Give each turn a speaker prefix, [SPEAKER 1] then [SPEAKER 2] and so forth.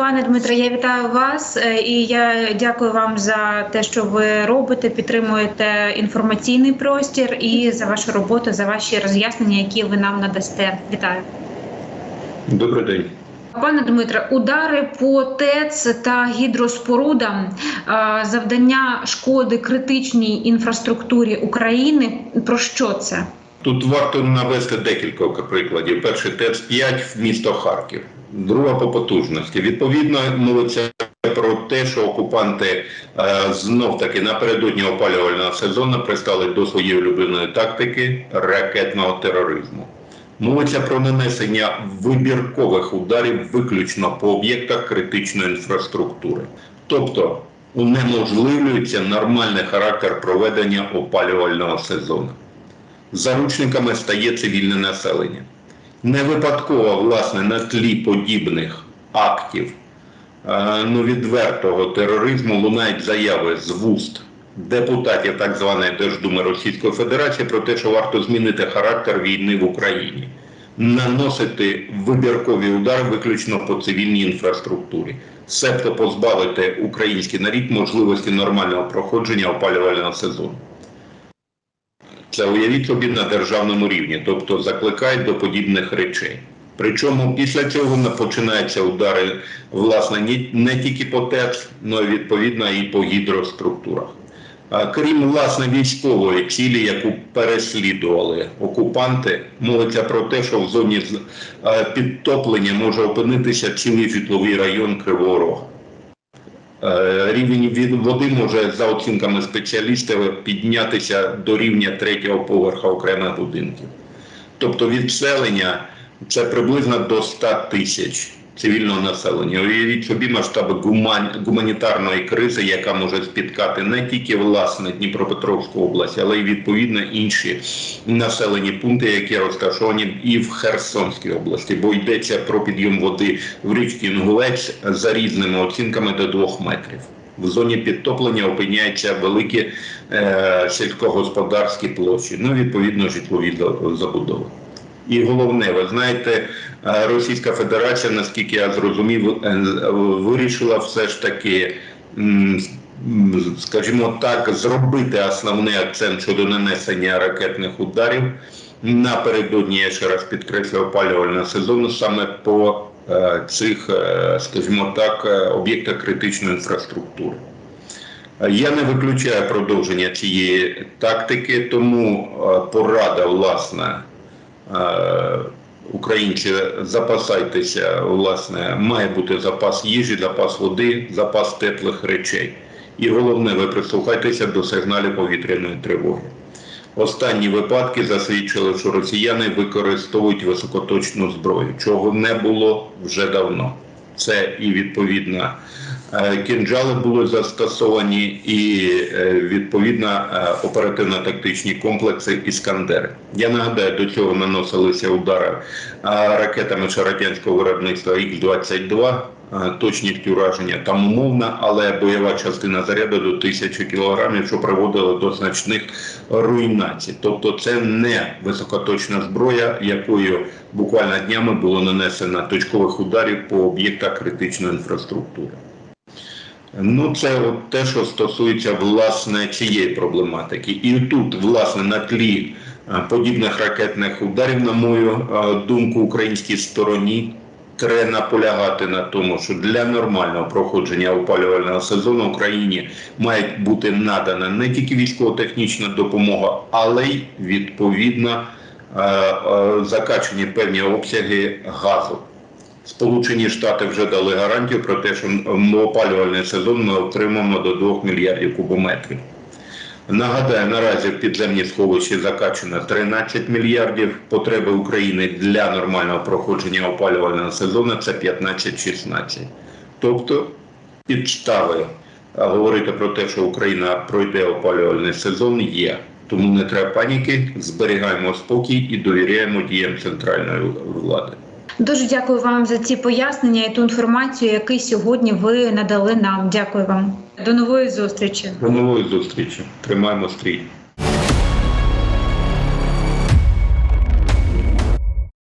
[SPEAKER 1] Пане Дмитре, я вітаю вас е, і я дякую вам за те, що ви робите, підтримуєте інформаційний простір і за вашу роботу, за ваші роз'яснення, які ви нам надасте. Вітаю.
[SPEAKER 2] Добрий день.
[SPEAKER 1] Пане Дмитре, удари по ТЕЦ та гідроспорудам, е, завдання шкоди критичній інфраструктурі України. Про що це?
[SPEAKER 2] Тут варто навести декілька прикладів. Перший ТЕЦ 5 в місто Харків, друга по потужності. Відповідно, мовиться про те, що окупанти е, знов таки напередодні опалювального сезону пристали до своєї улюбленої тактики ракетного тероризму. Мовиться про нанесення вибіркових ударів виключно по об'єктах критичної інфраструктури, тобто унеможливлюється нормальний характер проведення опалювального сезону. Заручниками стає цивільне населення. Не випадково, власне, на тлі подібних актів е, ну, відвертого тероризму лунають заяви з вуст депутатів так званої Держдуми Російської Федерації про те, що варто змінити характер війни в Україні, наносити вибіркові удари виключно по цивільній інфраструктурі, себто позбавити український народ можливості нормального проходження опалювального сезону. Це уявіть собі на державному рівні, тобто закликають до подібних речей. Причому після цього починаються удари власне не тільки по ТЕЦ, але відповідно і по гідроструктурах. Крім власне військової цілі, яку переслідували окупанти, мовиться про те, що в зоні е, підтоплення може опинитися цілий житловий район Кривого Рога. Е, Рівень води може за оцінками спеціалістів піднятися до рівня третього поверха окремих будинків. Тобто відселення це приблизно до 100 тисяч цивільного населення. Уявіть собі масштаби гуман- гуманітарної кризи, яка може спіткати не тільки власне Дніпропетровську область, але й відповідно інші населені пункти, які розташовані і в Херсонській області, бо йдеться про підйом води в річці Інгулець за різними оцінками до 2 метрів. В зоні підтоплення опиняються великі е, сільськогосподарські площі, ну відповідно житлові забудови. І головне, ви знаєте, е, Російська Федерація, наскільки я зрозумів, е, вирішила все ж таки, скажімо так, зробити основний акцент щодо нанесення ракетних ударів напередодні, я ще раз підкреслю, опалювального сезону саме по е, цих, скажімо так, об'єктах критичної інфраструктури. Я не виключаю продовження цієї тактики, тому порада, власне, українці, запасайтеся, власне, має бути запас їжі, запас води, запас теплих речей. І головне, ви прислухайтеся до сигналів повітряної тривоги. Останні випадки засвідчили, що росіяни використовують високоточну зброю, чого не було вже давно. Це і відповідно е, кінжали були застосовані, і е, відповідно е, оперативно-тактичні комплекси Іскандери. Я нагадаю, до цього наносилися удари е, ракетами радянського виробництва Х-22. е, Точність ураження там умовна, але бойова частина заряду до 1000 кілограмів, що приводило до значних руйнацій. Тобто, це не високоточна зброя, якою буквально днями було нанесено точкових ударів по об'єктах критичної інфраструктури. Ну, це от те, що стосується власне цієї проблематики. І тут, власне, на тлі е, подібних ракетних ударів, на мою е, думку, українській стороні треба наполягати на тому, що для нормального проходження опалювального сезону Україні має бути надана не тільки військово-технічна допомога, але й відповідно е, закачені певні обсяги газу. Сполучені Штати вже дали гарантію про те, що м, опалювальний сезон ми отримаємо до 2 мільярдів кубометрів. Нагадаю, наразі в підземні сховищі закачано 13 мільярдів. Потреби України для нормального проходження опалювального сезону це 15-16. Тобто підстави говорити про те, що Україна пройде опалювальний сезон, є. Тому не треба паніки, зберігаємо спокій і довіряємо діям центральної влади.
[SPEAKER 1] Дуже дякую вам за ці пояснення і ту інформацію, яку сьогодні ви надали нам. Дякую вам. До нової зустрічі.
[SPEAKER 2] До нової зустрічі. Тримаємо стрій.